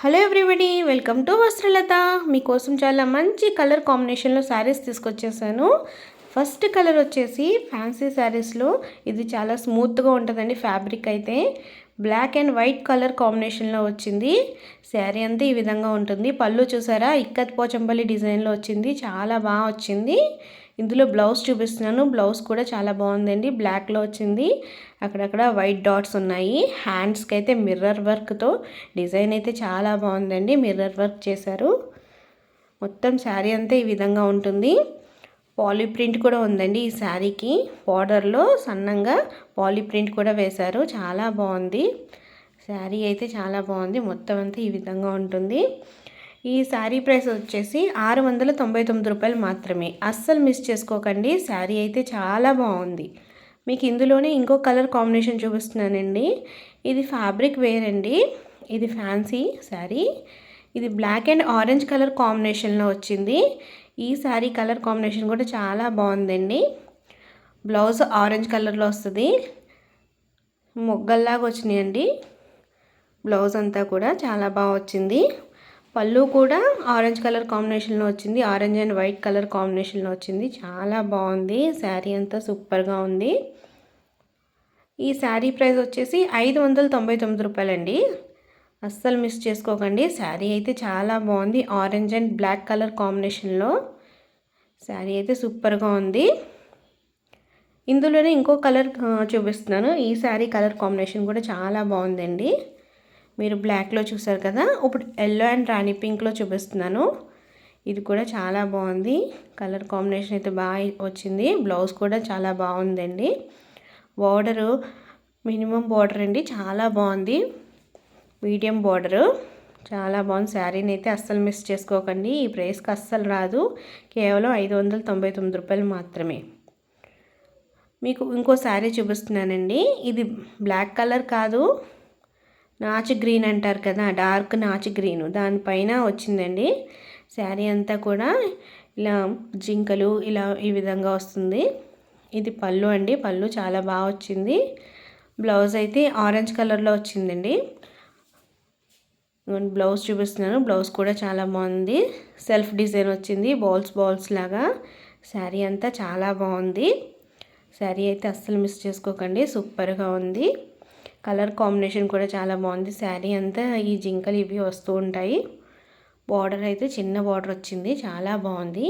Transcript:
Hello everybody welcome to Vastralatha. మీకోసం చాలా మంచి కలర్ కాంబినేషన్లో శారీస్ తీసుకొచ్చేసాను. ఫస్ట్ కలర్ వచ్చేసి ఫ్యాన్సీ శారీస్లో. ఇది చాలా స్మూత్గా ఉంటుందండి ఫ్యాబ్రిక్ అయితే. బ్లాక్ అండ్ వైట్ కలర్ కాంబినేషన్లో వచ్చింది. శారీ అంతా ఈ విధంగా ఉంటుంది. పళ్ళు చూసారా? ఇక్కత్ పోచంపల్లి డిజైన్లో వచ్చింది. చాలా బాగా వచ్చింది. ఇందులో బ్లౌజ్ చూపిస్తున్నాను. బ్లౌజ్ కూడా చాలా బాగుందండి. బ్లాక్లో వచ్చింది. అక్కడక్కడ వైట్ డాట్స్ ఉన్నాయి. హ్యాండ్స్కి అయితే మిర్రర్ వర్క్తో డిజైన్ అయితే చాలా బాగుందండి. మిర్రర్ వర్క్ చేశారు. మొత్తం శారీ అంతా ఈ విధంగా ఉంటుంది. పాలీ ప్రింట్ కూడా ఉందండి ఈ శారీకి. బార్డర్లో సన్నంగా పాలీ ప్రింట్ కూడా వేశారు. చాలా బాగుంది. శారీ అయితే చాలా బాగుంది. మొత్తం అంతా ఈ విధంగా ఉంటుంది. ఈ శారీ ప్రైస్ వచ్చేసి ఆరు వందల తొంభై తొమ్మిది రూపాయలు మాత్రమే. అస్సలు మిస్ చేసుకోకండి. శారీ అయితే చాలా బాగుంది. మీకు ఇందులోనే ఇంకో కలర్ కాంబినేషన్ చూపిస్తున్నానండి. ఇది ఫ్యాబ్రిక్ వేర్ అండి. ఇది ఫ్యాన్సీ శారీ. ఇది బ్లాక్ అండ్ ఆరెంజ్ కలర్ కాంబినేషన్లో వచ్చింది. ఈ శారీ కలర్ కాంబినేషన్ కూడా చాలా బాగుందండి. బ్లౌజ్ ఆరెంజ్ కలర్లో వస్తుంది. మొగ్గల్లాగా వచ్చినాయండి. బ్లౌజ్ అంతా కూడా చాలా బాగా వచ్చింది. పళ్ళు కూడా ఆరెంజ్ కలర్ కాంబినేషన్లో వచ్చింది. ఆరెంజ్ అండ్ వైట్ కలర్ కాంబినేషన్లో వచ్చింది. చాలా బాగుంది. శారీ అంతా సూపర్గా ఉంది. ఈ శారీ ప్రైస్ వచ్చేసి ఐదు వందల తొంభై తొమ్మిది రూపాయలండి. అస్సలు మిస్ చేసుకోకండి. శారీ అయితే చాలా బాగుంది. ఆరెంజ్ అండ్ బ్లాక్ కలర్ కాంబినేషన్లో శారీ అయితే సూపర్గా ఉంది. ఇందులోనే ఇంకో కలర్ చూపిస్తున్నాను. ఈ శారీ కలర్ కాంబినేషన్ కూడా చాలా బాగుందండి. మీరు బ్లాక్లో చూసారు కదా? ఇప్పుడు ఎల్లో అండ్ రాణి పింక్లో చూపిస్తున్నాను. ఇది కూడా చాలా బాగుంది. కలర్ కాంబినేషన్ అయితే బాగా వచ్చింది. బ్లౌజ్ కూడా చాలా బాగుందండి. బార్డరు మినిమం బార్డర్ అండి. చాలా బాగుంది. Medium border. చాలా బాగుంది. శారీని అయితే అస్సలు మిస్ చేసుకోకండి. ఈ ప్రైస్కి అస్సలు రాదు. కేవలం ఐదు వందల తొంభై తొమ్మిది రూపాయలు మాత్రమే. మీకు ఇంకో శారీ చూపిస్తున్నానండి. ఇది బ్లాక్ కలర్ కాదు. నాచు గ్రీన్ అంటారు కదా డార్క్ నాచు గ్రీన్. దానిపైన వచ్చిందండి. శారీ అంతా కూడా ఇలా జింకలు ఇలా ఈ విధంగా వస్తుంది. ఇది పళ్ళు అండి. పళ్ళు చాలా బాగా వచ్చింది. బ్లౌజ్ అయితే ఆరెంజ్ కలర్లో వచ్చిందండి. బ్లౌజ్ చూపిస్తున్నాను. బ్లౌజ్ కూడా చాలా బాగుంది. సెల్ఫ్ డిజైన్ వచ్చింది. బాల్స్ బాల్స్ లాగా. శారీ అంతా చాలా బాగుంది. శారీ అయితే అస్సలు మిస్ చేసుకోకండి. సూపర్గా ఉంది. కలర్ కాంబినేషన్ కూడా చాలా బాగుంది. శారీ అంతా ఈ జింకలు ఇవి వస్తూ ఉంటాయి. బార్డర్ అయితే చిన్న బార్డర్ వచ్చింది. చాలా బాగుంది.